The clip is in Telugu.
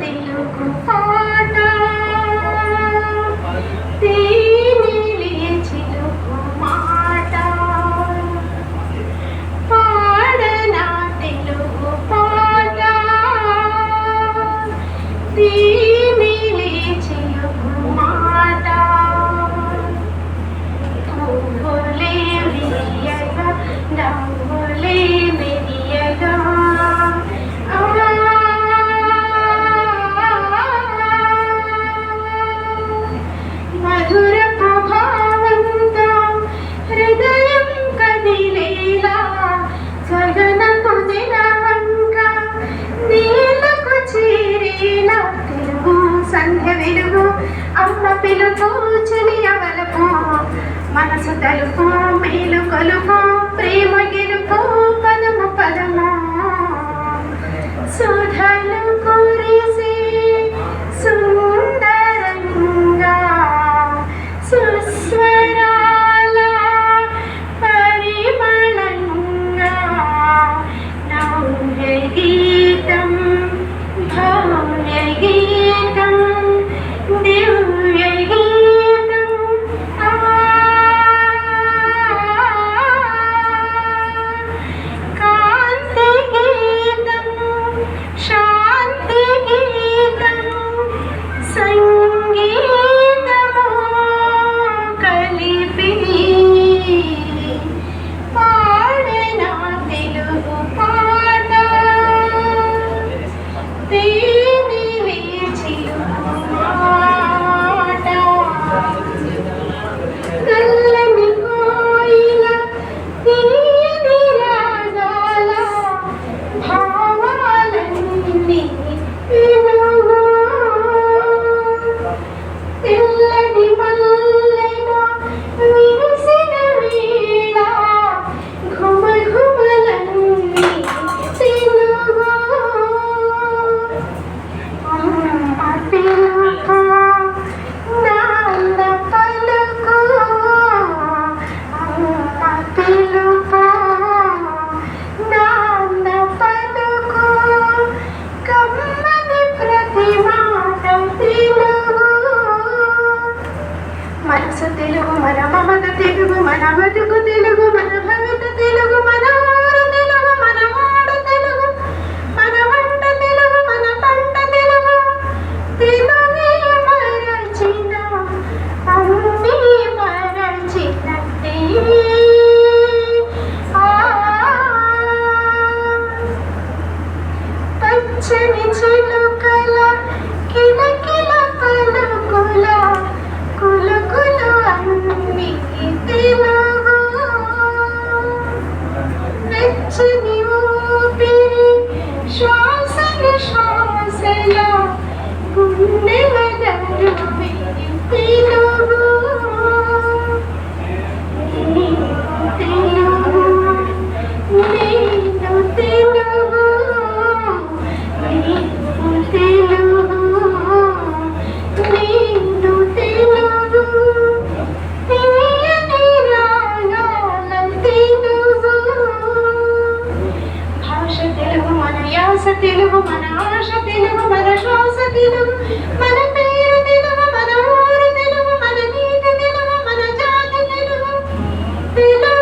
తెలుగు పాట తేనెలి చిలుకు మాట పాడన తెలుగు పాట తీ తెలుగు అమ్మ పిలుపు చుని అవలపు మనసు తలుపు మేలు కొలుపు ప్రేమ గెలుపు. తెలుగు మన మమత తెలుగు మన బతుకు తెలుగు మన భవిత తెలుగు திலா